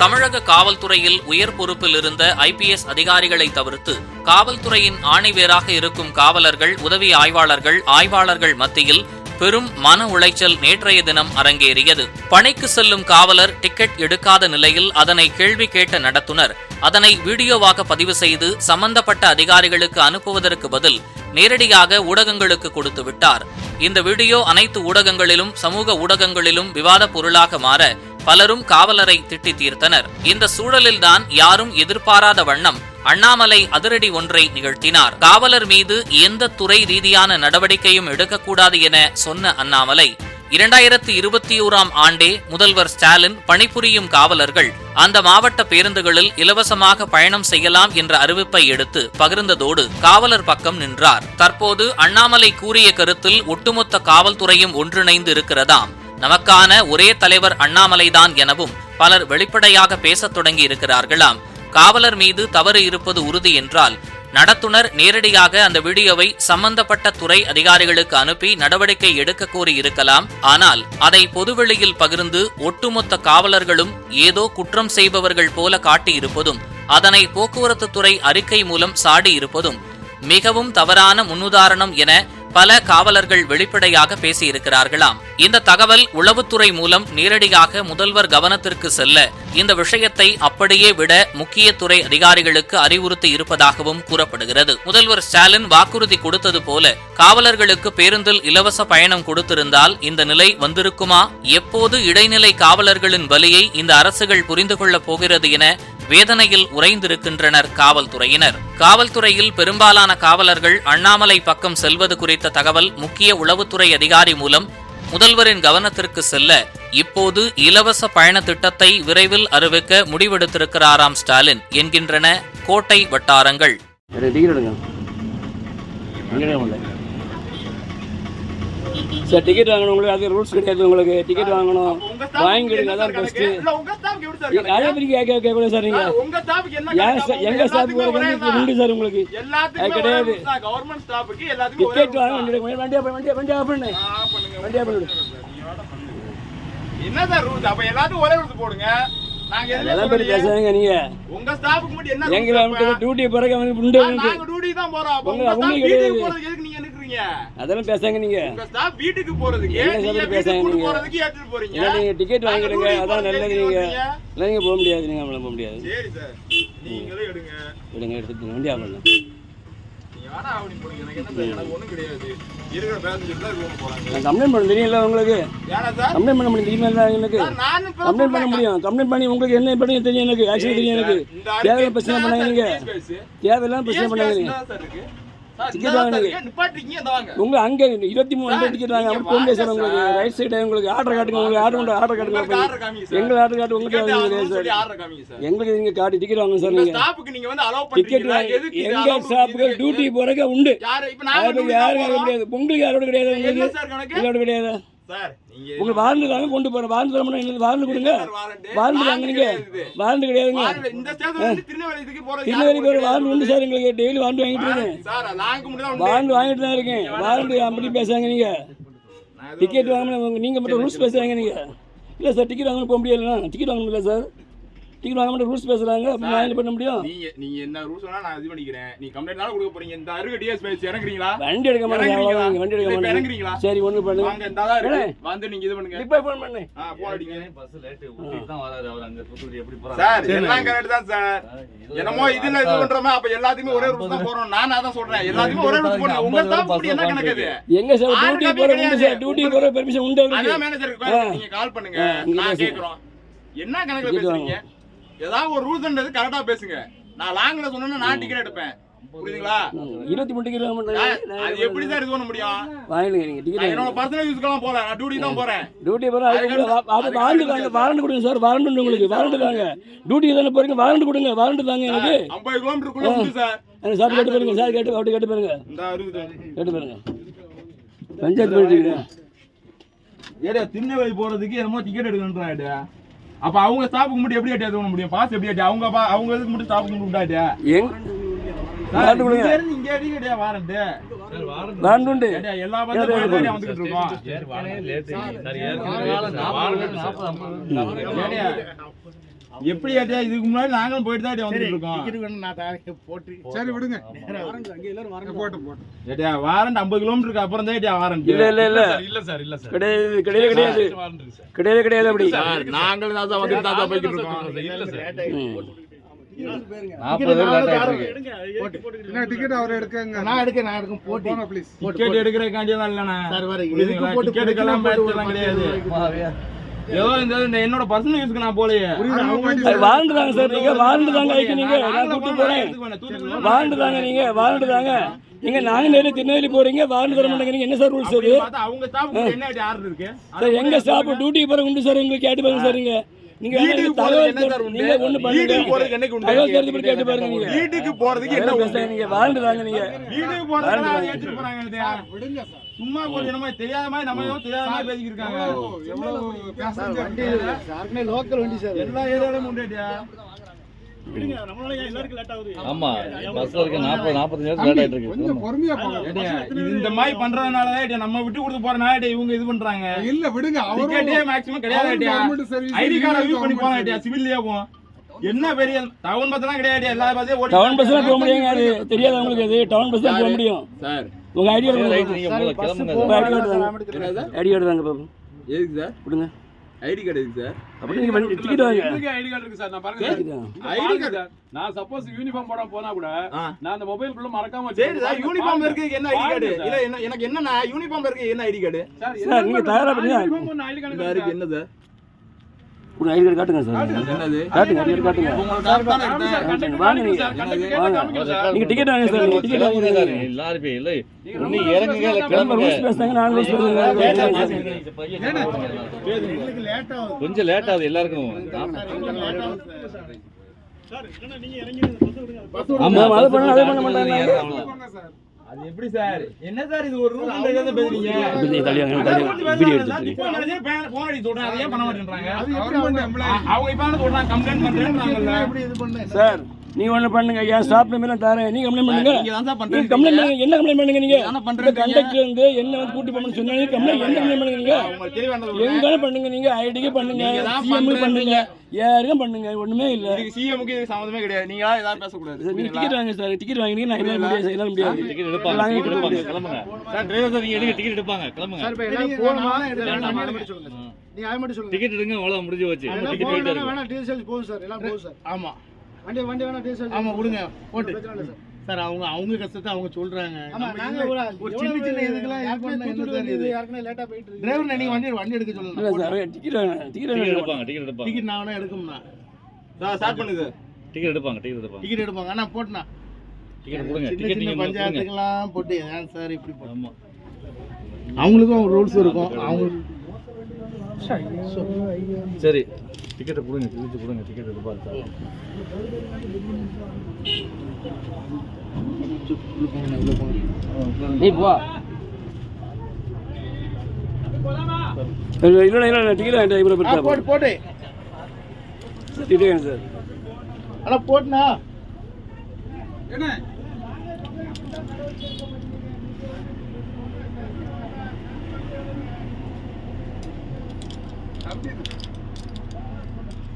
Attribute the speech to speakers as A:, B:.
A: தமிழக காவல்துறையில் உயர் பொறுப்பில் இருந்த ஐபிஎஸ் அதிகாரிகளை தவிர்த்து காவல்துறையின் ஆணைவேராக இருக்கும் காவலர்கள் உதவி ஆய்வாளர்கள் ஆய்வாளர்கள் மத்தியில் பெரும் மன உளைச்சல் நேற்றைய தினம் அரங்கேறியது. பணிக்கு செல்லும் காவலர் டிக்கெட் எடுக்காத நிலையில் அதனை கேள்வி கேட்ட நடத்துனர். அதனை வீடியோவாக பதிவு செய்து சம்பந்தப்பட்ட அதிகாரிகளுக்கு அனுப்புவதற்கு பதில் நேரடியாக ஊடகங்களுக்கு கொடுத்து விட்டார். இந்த வீடியோ அனைத்து ஊடகங்களிலும் சமூக ஊடகங்களிலும் விவாத பொருளாக மாற பலரும் காவலரை திட்டி தீர்த்தனர். இந்த சூழலில்தான் யாரும் எதிர்பாராத வண்ணம் அண்ணாமலை அதிரடி ஒன்றை நிகழ்த்தினார். காவலர் மீது எந்த துறை ரீதியான நடவடிக்கையும் எடுக்கக்கூடாது என சொன்ன அண்ணாமலை இரண்டாயிரத்தி இருபத்தி ஓராம் ஆண்டே முதல்வர் ஸ்டாலின் பணிபுரியும் காவலர்கள் அந்த மாவட்ட பேருந்துகளில் இலவசமாக பயணம் செய்யலாம் என்ற அறிவிப்பை எடுத்து பகிர்ந்ததோடு காவலர் பக்கம் நின்றார். தற்போது அண்ணாமலை கூறிய கருத்தில் ஒட்டுமொத்த காவல்துறையும் ஒன்றிணைந்து இருக்கிறதாம். நமக்கான ஒரே தலைவர் அண்ணாமலைதான் எனவும் பலர் வெளிப்படையாக பேசத் தொடங்கி இருக்கிறார்களாம். காவலர் மீது தவறு இருப்பது உறுதி என்றால் நடத்துனர் நேரடியாக அந்த வீடியோவை சம்பந்தப்பட்ட துறை அதிகாரிகளுக்கு அனுப்பி நடவடிக்கை எடுக்க கோரி இருக்கலாம். ஆனால் அதை பொதுவெளியில் பகிர்ந்து ஒட்டுமொத்த காவலர்களும் ஏதோ குற்றம் செய்பவர்கள் போல காட்டியிருப்பதும் அதனை போக்குவரத்து துறை அறிக்கை மூலம் சாடி இருப்பதும் மிகவும் தவறான முன்னுதாரணம் என பல காவலர்கள் வெளிப்படையாக பேசியிருக்கிறார்களாம். இந்த தகவல் உளவுத்துறை மூலம் நேரடியாக முதல்வர் கவனத்திற்கு செல்ல இந்த விஷயத்தை அப்படியே விட முக்கிய துறை அதிகாரிகளுக்கு அறிவுறுத்தி இருப்பதாகவும் கூறப்படுகிறது. முதல்வர் ஸ்டாலின் வாக்குறுதி கொடுத்தது போல காவலர்களுக்கு பேருந்தில் இலவச பயணம் கொடுத்திருந்தால் இந்த நிலை வந்திருக்குமா? எப்போது இடைநிலை காவலர்களின் வலியை இந்த அரசுகள் புரிந்து கொள்ளப் போகிறது என வேதனையில் உறைந்திருக்கின்றனர் காவல்துறையினர். காவல்துறையில் பெரும்பாலான காவலர்கள் அண்ணாமலை பக்கம் செல்வது குறித்த தகவல் முக்கிய உளவுத்துறை அதிகாரி மூலம் முதல்வரின் கவனத்திற்கு செல்ல இப்போது இலவச பயண திட்டத்தை விரைவில் அறிவிக்க முடிவெடுத்திருக்கிறாராம் ஸ்டாலின் என்கின்றன கோட்டை வட்டாரங்கள்.
B: சார் டிக்கெட் வாங்கணும் உங்களுக்கு அது ரூல்ஸ் கிடையாது உங்களுக்கு. டிக்கெட் வாங்கணும். வாங்கிடுங்க அதான் பெஸ்ட்டு அதே மாதிரி கேட்க கேட்கக்கூடாது சார் நீங்கள்
C: ஸ்டாஃப்க்கு
B: ஏன் சார் எங்கள் ஸ்டாஃப் உண்டு சார் உங்களுக்கு? அது கிடையாது.
C: ஸ்டாஃப்க்கு
B: டிக்கெட் வாங்க வண்டி எடுங்க. வண்டியா போய் வண்டியா வண்டியா பண்ணு.
C: ஆ, பண்ணுங்க.
B: வண்டியா பண்ணு
C: என்ன சார் ரூல்ஸ் அப்ப எல்லாத்துக்கும் ஒரே ரூல்ஸ் போடுங்க. நாங்க சொல்லலையே.
B: பேசுறாங்க நீங்கள்
C: உங்க ஸ்டாஃப்க்கு மட்டும் என்ன
B: எங்களை டியூட்டி பிறகு வந்து உண்டு
C: நாங்க
B: உங்களுக்கு
C: நீங்க நிக்கிறீங்க
B: அதெல்லாம் பேசாங்க நீங்கள்
C: உங்க ஸ்டாஃப் வீட்டுக்கு போறதுக்கு நீங்க
B: பேசாங்க நீங்க?
C: போறதுக்கு ஏத்துட்டு போறீங்க.
B: இல்லை நீங்கள் டிக்கெட்
C: நாங்க
B: வாங்கிடுங்க. அதான் நல்லது நீங்கள்
C: வந்தீங்க?
B: இல்லை நீங்கள் போக முடியாது. நீங்கள் நம்மள போக முடியாது.
C: சரி சார். நீங்களும் எடுங்க.
B: எடுங்க எடுத்துட்டு வண்டியா பண்ணு
C: நீங்க வேணா அப்படி போடுங்க. எனக்கு என்ன சார் எனக்கு ஒண்ணும் கிடையாது. இருக்கிற பேசஞ்சர் தான் ரூம் போறாங்க.
B: நான் கம்ப்ளைண்ட் பண்ண தெரியல உங்களுக்கு? கம்ப்ளைண்ட் பண்ண முடியும் தெரியுமா எனக்கு? கம்ப்ளைண்ட் பண்ண முடியும். கம்ப்ளைண்ட் பண்ணி உங்களுக்கு என்ன பண்ணி தெரியும் எனக்கு? ஆக்சுவலி தெரியும் எனக்கு. தேவையில்லாம பிரச்சனை பண்ணாங்க நீங்க? தேவையில்லாம பிரச்சனை பண்ணாங்க நீங்க
C: வாங்க.
B: உங்க அங்க இருபத்தி மூணு டிக்கெட் வாங்க. அப்படி
C: வாங்க
B: உங்களுக்கு. ரைட் சைடு உங்களுக்கு ஆர்டர் காட்டுங்க. உங்களுக்கு ஆர்டர் கொண்டு ஆர்டர் காட்டுங்க. எங்க ஆர்டர் காட்டு உங்களுக்கு கிடையாது சார். எங்களுக்கு நீங்க காட்டி டிக்கெட் வாங்க சார் நீங்க.
C: staffக்கு நீங்க வந்து
B: டிக்கெட் எங்க ஸ்டாஃப்க்கு
C: பண்றீங்க?
B: டியூட்டி போறக்க உண்டு.
C: யாரு? இப்ப.
B: முடியாது உங்களுக்கு யாரோட கிடையாது உங்களுக்கு? யாரோட கிடையாது? உங்களுக்கு வாரண்ட் தாங்க கொண்டு போறேன். வாரண்ட் தர முடியும் வாரண்ட் கொடுங்க? வாரண்ட் தாங்க நீங்க. வாரண்ட் கிடையாதுங்க.
C: திருநெல்வேலி யாருக்கு
B: வாரண்ட் உண்டு சார் எங்களுக்கு. டெய்லி வாரண்ட் வாங்கிட்டு இருக்கேன். வாரண்ட் வாங்கிட்டு தான் இருக்கேன். வாரண்ட் அப்படி பேசுறாங்க நீங்க. டிக்கெட் வாங்கணும் நீங்க மட்டும் ரூல்ஸ் பேசுறாங்க நீங்க. இல்ல சார் டிக்கெட் வாங்கணும் போக முடியலண்ணா டிக்கெட் வாங்கணும் இல்லை சார். டிக்கெட் வாங்க மட்டும் ரூல்ஸ் பேசுறாங்க. நான் என்ன பண்ண முடியும்?
C: நீங்க நீங்க என்ன ரூல்ஸ் வேணா நான் இது பண்ணிக்கிறேன். நீ கம்ப்ளைண்ட் தானே கொடுக்க போறீங்க? இந்த அருகு டிஎஸ் பேசி இறங்குறீங்களா?
B: வண்டி எடுக்க மாட்டேங்க வண்டி எடுக்க மாட்டேங்க
C: இறங்குறீங்களா?
B: சரி ஒண்ணு பண்ணுங்க
C: வாங்க இந்த தான் இருக்கு. வந்து நீங்க இது பண்ணுங்க.
B: இப்போ ஃபோன் பண்ணு.
C: ஆ போன் அடிங்க.
D: பஸ் லேட் ஊட்டிக்கு தான் வராரு. அவர் அங்க தூத்துக்குடி எப்படி போறாரு?
C: சார் எல்லாம் கரெக்ட் தான் சார். என்னமோ இதுல இது பண்றோமே அப்ப எல்லாத்துக்குமே ஒரே ரூல்ஸ் தான் போறோம் நான் அதான் சொல்றேன். எல்லாத்துக்குமே ஒரே ரூல்ஸ் போடுங்க உங்க ஸ்டாஃப் கூட என்ன கணக்கு அது?
B: எங்க சார்? டியூட்டி போற உண்டு சார். டியூட்டி போற பெர்மிஷன் உண்டு
C: அதான்
B: அவருக்கு
C: மேனேஜருக்கு நீங்க கால் பண்ணுங்க. நான். கேக்குறோம். என்ன கணக்குல பேசுறீங்க? ஏதாவது ஒரு ரூல்ஸ்ன்றது கரெக்டா பேசுங்க. நான் லாங்ல சொன்னா நான் டிக்கெட் எடுப்பேன். புரியுதுங்களா?
B: இருபத்தி மூணு டிக்கெட்
C: அது எப்படி சார் இது பண்ண முடியும்?
B: வாங்கிடுங்க நீங்க
C: நான்
B: டிக்கெட்
C: என்னோட பர்சனல் யூஸ்க்கெல்லாம் போல நான் டியூட்டி தான் போறேன்.
B: டியூட்டி போற அது வாரண்ட் தாங்க வாரண்ட் கொடுங்க சார் வாரண்ட் உங்களுக்கு வாரண்ட் தாங்க. டியூட்டி தானே போறீங்க வாரண்ட் கொடுங்க வாரண்ட் தாங்க எனக்கு.
C: ஐம்பது கிலோமீட்டருக்குள்ள உண்டு சார்
B: எனக்கு சார் கேட்டு பாருங்க சார் கேட்டு அப்படி கேட்டு பாருங்க. கேட்டு பாருங்க. பஞ்சாயத்து போயிட்டு
C: ஏடா போறதுக்கு என்னமோ டிக்கெட் எடுக்கணுன்றாடு அப்ப அவங்க ஸ்டாப்புக்கு மட்டும் எப்படி ஏட்டி பண்ண முடியும்? பாஸ் எப்படி ஏட்டி அவங்க பா- அவங்க இதுக்கு மட்டும் ஸ்டாப்புக்கு மட்டும் விட்டாட்டு
B: எங்
C: எல்லா எப்படி ஏட்டியா இதுக்கு முன்னாடி நாங்களும் போயிட்டு தான் வந்துட்டு இருக்கோம்.
E: போட்டு.
F: சரி விடுங்க.
E: அங்கே எல்லாரும்
F: போட்டு போட்டு
C: ஏட்டியா வாரண்ட் ஐம்பது கிலோமீட்டருக்கு அப்புறம் தான் ஏட்டியா வாரண்ட்.
B: இல்ல இல்ல இல்ல.
D: இல்ல சார் இல்ல சார்
B: கிடையாது கிடையவே கிடையாது. கிடையவே கிடையாது அப்படி.
C: நாங்களும் தான் வந்துட்டு தான் போய்கிட்டு இருக்கோம்.
D: இல்ல சார்.
F: டிக்கெட் அவர் எடுக்கங்க?
E: நான் எடுக்க நான் எடுக்க போட்டு.
F: போங்க ப்ளீஸ்
C: டிக்கெட் எடுக்கிறதுக்காண்டியெல்லாம் இல்லண்ணா? டிக்கெட்டுக்கெல்லாம் பேச்செல்லாம் கிடையாது. ஏதோ இந்த என்னோட பர்சனல் யூஸ்க்கு நான் போலையே
B: அது வாரண்ட் தாங்க சார் நீங்க வாரண்ட் தாங்க ஐக்கு நீங்க. நான் கூட்டி போறேன். வாரண்ட் தாங்க நீங்க வாரண்ட் தாங்க நீங்க நாங்க நேரில் திருநெல்வேலி போறீங்க வாரண்ட் தர மாட்டேங்கிறீங்க. என்ன சார் ரூல்ஸ் அது
C: அவங்க ஸ்டாஃப் என்ன ஆர்டர் இருக்கு?
B: சார் எங்க ஸ்டாப் டியூட்டிக்கு போற உண்டு சார்? உங்களுக்கு கேட்டு பாருங்க சார் நீங்க. நீங்க
C: வீட்டுக்கு போறதுக்கு என்ன?
B: நீங்க
C: வீட்டுக்கு போறதுக்கு சும்மா கொஞ்சம் நம்ம தெரியாத மாதிரி நம்ம ஏதோ தெரியாத மாதிரி பேசிக்கிட்டு இருக்காங்க
F: எவ்வளவு பேசஞ்சர்
E: லோக்கல் வண்டி சார்
C: எல்லா ஏரியாவிலும் உண்டுட்டியா
D: ஆமா பஸ்ல இருக்க நாற்பது நாற்பத்தஞ்சு லேட் ஆயிட்டு இருக்கு
C: இந்த மாதிரி பண்றதுனால நம்ம விட்டு கொடுத்து போறனால இவங்க இது பண்றாங்க.
F: இல்ல விடுங்க அவரும்
C: மேக்ஸிமம் கிடையாது ஐடி கார்டை யூஸ் பண்ணி
F: government
C: சிவில்லயே போவோம். என்ன பெரிய டவுன் பஸ்லாம் கிடையாது எல்லா பஸ்ஸையும் ஓடி
B: டவுன் பஸ்ல போக முடியுங்க அது தெரியாது உங்களுக்கு அது டவுன் பஸ் தான் போக முடியும்.
C: சார்
B: உங்க ஐடி ஐடி கார்டு தாங்க
C: என்னது சார்?
B: ஐடி கார்டு தாங்க பாப்போம்
C: எதுக்கு சார்?
B: கொடுங்க.
C: ஐடி கார்டு எதுக்கு சார்?
B: அப்படி நீங்க பண்ணி டிக்கெட் வாங்க
G: ஐடி கார்டு இருக்கு சார்? நான் பாருங்க?
C: ID card.
G: நான் சப்போஸ் யூனிஃபார்ம் போட போனா கூட. நான் அந்த மொபைல் மறக்காம
C: சரி சார் யூனிஃபார்ம் இருக்கு என்ன ஐடி கார்டு? இல்ல என்ன எனக்கு என்னன்னா யூனிஃபார்ம் இருக்கு என்ன ஐடி கார்டு?
B: சார், நீங்க தயாரா பண்ணுங்க.
G: ஐடி
C: இந்த
G: கார்டு
C: இருக்கு என்னது?
B: உங்க ஐடி கார்டு காட்டுங்க சார்
C: என்னது
B: காட்டுங்க ஐடி கார்டு காட்டுங்க வாங்க நீங்க வாங்க நீங்க டிக்கெட் வாங்க சார் நீங்க டிக்கெட் வாங்க சார்
D: எல்லாரும் இல்லை நீ இறங்குங்க கிளம்புங்க
B: ரூல்ஸ் பேசுறாங்க நான் ரூல்ஸ் பேசுறேன்
D: கொஞ்சம் லேட் ஆகுது எல்லாருக்கும்
B: ஆமா, அதை பண்ண- அதை பண்ண மாட்டாங்க.
C: அது எப்படி சார் என்ன சார் இது ஒரு ஏதாவது பேசுறீங்க
B: இப்படி நீங்க தள்ளி வாங்க, தள்ளி வாங்க. வீடியோ
C: போன் அதை ஏன் பண்ண மாட்டேன்றாங்க அவங்க இப்ப என்ன சொல்றாங்க கம்ப்ளைண்ட் பண்றேன்றாங்கல்ல
E: எப்படி இது பண்ண
B: சார் நீங்க ஒண்ணு பண்ணுங்க என் ஸ்டாப் நம்பர் தரேன். நீங்க கம்ப்ளைண்ட் பண்ணுங்க.
C: நீங்க
B: கம்ப்ளைண்ட் பண்ணுங்க. என்ன கம்ப்ளைண்ட் பண்ணுங்க நீங்க?
C: என்ன பண்றீங்க?
B: கண்டக்டர் வந்து என்ன வந்து கூட்டி போகணும்னு சொன்னா நீங்க கம்ப்ளைண்ட் என்ன கம்ப்ளைண்ட் பண்ணுங்க நீங்க?
C: அவங்க தெளிவானது
B: எங்க பண்ணுங்க நீங்க. ஐடிக்கு பண்ணுங்க. சிஎம்
C: பண்றீங்க.
B: பண்ணுங்க. யாருக்கும் பண்ணுங்க. ஒண்ணுமே இல்ல.
C: சிஎம்க்கு இதுக்கு சம்மந்தமே கிடையாது. நீங்க ஏதாவது பேசக்கூடாது.
B: நீங்க டிக்கெட் வாங்க சார். டிக்கெட் வாங்கினீங்க நான் என்னால முடியாது. என்னால முடியாது.
D: டிக்கெட் எடுப்பாங்க. கிளம்புங்க. சார் டிரைவர் சார் நீங்க எடுங்க. டிக்கெட் எடுப்பாங்க. கிளம்புங்க.
E: சார் இப்போ சொல்லுங்க சார் நீங்க அதை மட்டும் சொல்லுங்க.
D: டிக்கெட் எடுங்க. அவ்வளவு முடிஞ்சு போச்சு.
E: எல்லாம்
D: டிக்கெட் போயிட்டே
E: போகணும்னா
D: இருக்கு
E: வேணா டீசல் போகும் சார். எல்லாம் போகும் சார்.
H: ஆமா.
E: வண்டி வண்டி வேணா டீசல்
H: ஆமா விடுங்க. போட்டு.
E: சார்.
H: அவங்க அவங்க கஷ்டத்தை அவங்க சொல்றாங்க.
E: ஒரு
H: சின்ன சின்ன இதுக்கெல்லாம்
E: லேட்டா போயிட்டு
H: டிரைவர் நீங்க வண்டி வண்டி எடுக்க
B: சார் டிக்கெட்
D: எடுப்பாங்க டிக்கெட் எடுப்பாங்க.
H: டிக்கெட் நான் வேணா எடுக்கும்னா
C: ஸ்டார்ட் பண்ணுது
D: டிக்கெட் எடுப்பாங்க டிக்கெட் எடுப்பாங்க.
H: டிக்கெட் எடுப்பாங்க. ஆனா போட்டுனா
D: டிக்கெட் கொடுங்க
H: சின்ன
D: டிக்கெட்
H: சின்ன
D: நீங்க
H: பஞ்சாயத்துக்கெல்லாம் போட்டு ஏன் சார் இப்படி
D: ஆமா.
H: அவங்களுக்கும் ரூல்ஸ் இருக்கும். அவங்க
D: சரி. டிக்கெட்டை கொடுங்க கிழிச்சு கொடுங்க டிக்கெட் எடுப்பாரு சார்.
B: நீ போ இல்ல இல்ல டிக்கெட் வாங்கிட்டு
H: போட்டு
B: டிக்கெட் சார்.
F: என்ன
D: டிக்கெட் எடுப்பாரு சார் நீங்க போங்க கண்டிப்பா சொல்லுமா